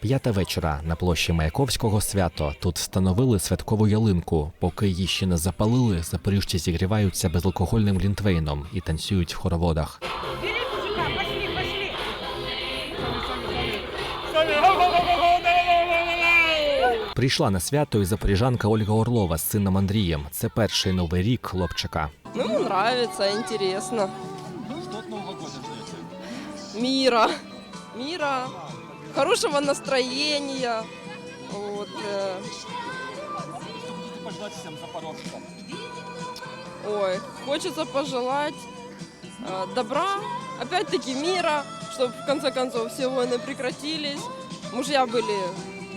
П'ята вечора на площі Маяковського свято. Тут встановили святкову ялинку. Поки її ще не запалили, запоріжці зігріваються безалкогольним глінтвейном і танцюють в хороводах. Прийшла на свято і запоріжанка Ольга Орлова з сином Андрієм. Це перший новий рік хлопчика. Ну, ему нравится, интересно. Мира. Мира Хорошего настроения. Вот. э. Ой, хочется пожелать э, добра, опять-таки мира, чтобы в конце концов все войны прекратились. Мужья были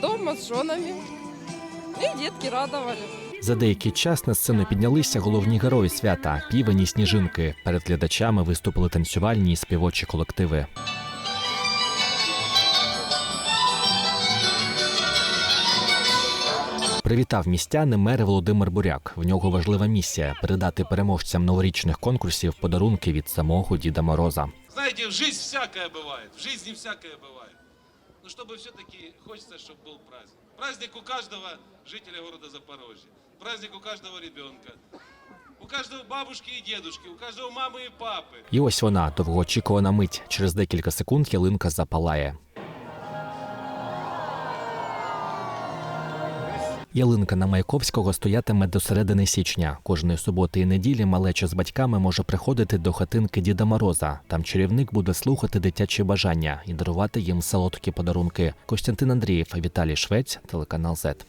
дома с женами. И детки радовали. За деякий час на сцену піднялися головні герої свята півень і сніжинки. Перед глядачами виступили танцювальні і співочі колективи. Привітав містяни мер Володимир Буряк. В нього важлива місія передати переможцям новорічних конкурсів подарунки від самого Діда Мороза. Знаете, в жизнь всякое бывает, в жизни всякое бывает. Но чтобы все-таки хочется, чтобы был праздник. Праздник у каждого жителя города Запорожья. Праздник у каждого ребенка. У каждого бабушки и дедушки, у каждого мамы и папы. І ось вона довгоочікувана мить. Через декілька секунд ялинка запалає. Ялинка на Майковського стоятиме до середини січня. Кожної суботи і неділі малеча з батьками може приходити до хатинки Діда Мороза. Там чарівник буде слухати дитячі бажання і дарувати їм солодкі подарунки. Костянтин Андрієв, Віталій Швець, телеканал ЗЕТ.